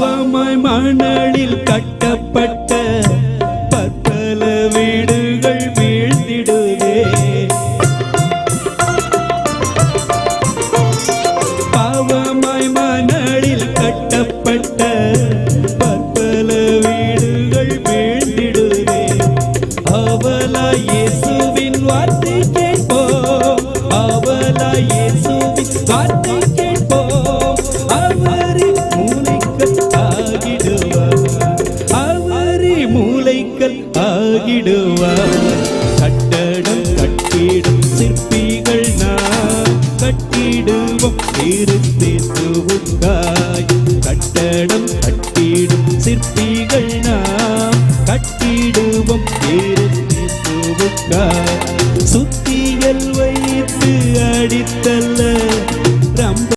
பாவமாய் மணலில் கட்டப்பட்ட பற்பல வீடுகள் வீழ்ந்திடுதே. பாவமாய் மணலில் கட்டப்பட்ட பற்பல வீடுகள் வீழ்ந்திடுதே. அவலா இயேசுவின் வார்த்தை கேட்போ அவலா இயேசுவின் வார்த்தை மூளைக்கல் கட்டடம் கட்டிடும் சிற்பிகள் நாம் கட்டிடுவோம் திருத்தேசுவுக்காய் கட்டடம் கட்டிடும் சிற்பிகள் நாம் கட்டிடுவோம் திருத்தேசுவுக்காய் சுத்தியல் வைத்து அடித்தல்